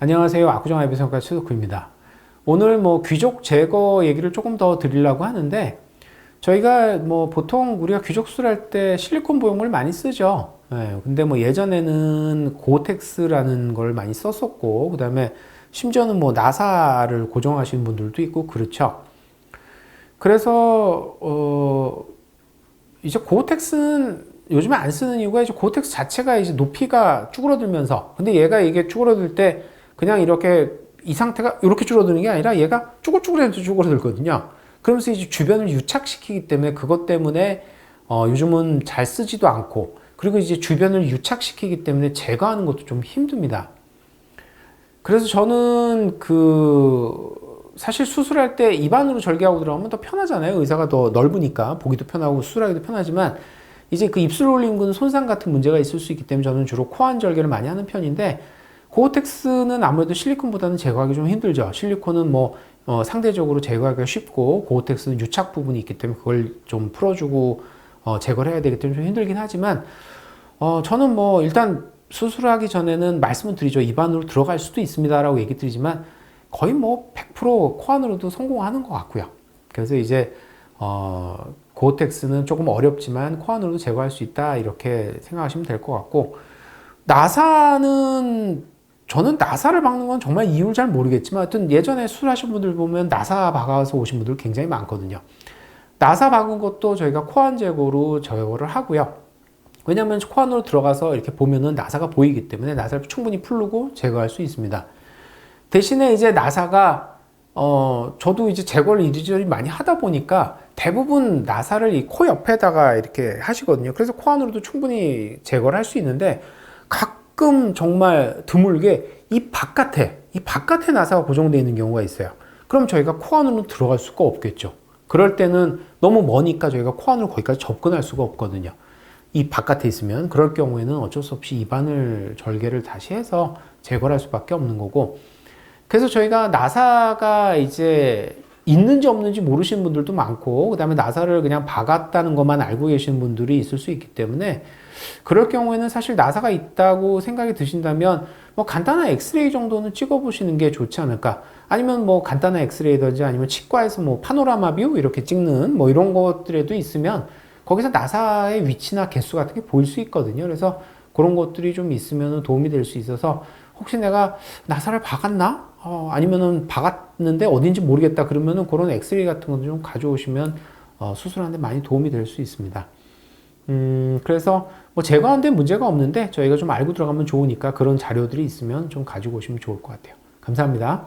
안녕하세요. 압구정 아이비성과 최덕구입니다. 오늘 뭐 귀족 제거 얘기를 조금 더 드리려고 하는데 저희가 뭐 보통 우리가 귀족 수술할 때 실리콘 보형물 많이 쓰죠. 예, 근데 뭐 예전에는 고텍스라는 걸 많이 썼었고 그다음에 심지어는 뭐 나사를 고정하시는 분들도 있고 그렇죠. 그래서 어 이제 고텍스는 요즘에 안 쓰는 이유가 이제 고텍스 자체가 이제 높이가 쭈그러들면서 근데 얘가 이게 쭈그러들 때 그냥 이렇게 이 상태가 이렇게 줄어드는 게 아니라 얘가 쭈글쭈글해서 쭈그러들거든요. 그러면서 이제 주변을 유착시키기 때문에 그것 때문에 어 요즘은 잘 쓰지도 않고 그리고 이제 주변을 유착시키기 때문에 제거하는 것도 좀 힘듭니다. 그래서 저는 그 사실 수술할 때 입안으로 절개하고 들어가면 더 편하잖아요. 의사가 더 넓으니까 보기도 편하고 수술하기도 편하지만 이제 그 입술 올림근 손상 같은 문제가 있을 수 있기 때문에 저는 주로 코안 절개를 많이 하는 편인데 고텍스는 아무래도 실리콘보다는 제거하기 좀 힘들죠. 실리콘은 뭐 어, 상대적으로 제거하기가 쉽고 고텍스는 유착 부분이 있기 때문에 그걸 좀 풀어주고 어, 제거를 해야 되기 때문에 좀 힘들긴 하지만 어, 저는 뭐 일단 수술하기 전에는 말씀을 드리죠. 입안으로 들어갈 수도 있습니다라고 얘기 드리지만 거의 뭐 100% 코안으로도 성공하는 것 같고요. 그래서 이제 어, 고텍스는 조금 어렵지만 코안으로도 제거할 수 있다 이렇게 생각하시면 될 것 같고 나사는 저는 나사를 박는 건 정말 이유를 잘 모르겠지만 하여튼 예전에 수술하신 분들 보면 나사 박아서 오신 분들 굉장히 많거든요. 나사 박은 것도 저희가 코안 제거로 제거를 하고요. 왜냐하면 코안으로 들어가서 이렇게 보면은 나사가 보이기 때문에 나사를 충분히 풀르고 제거할 수 있습니다. 대신에 이제 나사가 어 저도 이제 제거를 이리저리 많이 하다 보니까 대부분 나사를 이 코 옆에다가 이렇게 하시거든요. 그래서 코 안으로도 충분히 제거를 할 수 있는데 가끔 정말 드물게 이 바깥에 이 바깥에 나사가 고정되어 있는 경우가 있어요. 그럼 저희가 코 안으로 들어갈 수가 없겠죠. 그럴 때는 너무 머니까 저희가 코 안으로 거기까지 접근할 수가 없거든요. 이 바깥에 있으면 그럴 경우에는 어쩔 수 없이 입안을 절개를 다시 해서 제거를 할 수밖에 없는 거고 그래서 저희가 나사가 이제 있는지 없는지 모르시는 분들도 많고 그다음에 나사를 그냥 박았다는 것만 알고 계시는 분들이 있을 수 있기 때문에 그럴 경우에는 사실 나사가 있다고 생각이 드신다면 뭐 간단한 엑스레이 정도는 찍어 보시는 게 좋지 않을까? 아니면 뭐 간단한 엑스레이든지 아니면 치과에서 뭐 파노라마 뷰 이렇게 찍는 뭐 이런 것들에도 있으면 거기서 나사의 위치나 개수 같은 게 보일 수 있거든요. 그래서 그런 것들이 좀 있으면 도움이 될 수 있어서 혹시 내가 나사를 박았나? 어, 아니면은 박았는데 어딘지 모르겠다 그러면은 그런 엑스레이 같은 것도 좀 가져오시면 어, 수술하는데 많이 도움이 될 수 있습니다. 음, 그래서 뭐 제거하는 데 문제가 없는데 저희가 좀 알고 들어가면 좋으니까 그런 자료들이 있으면 좀 가지고 오시면 좋을 것 같아요. 감사합니다.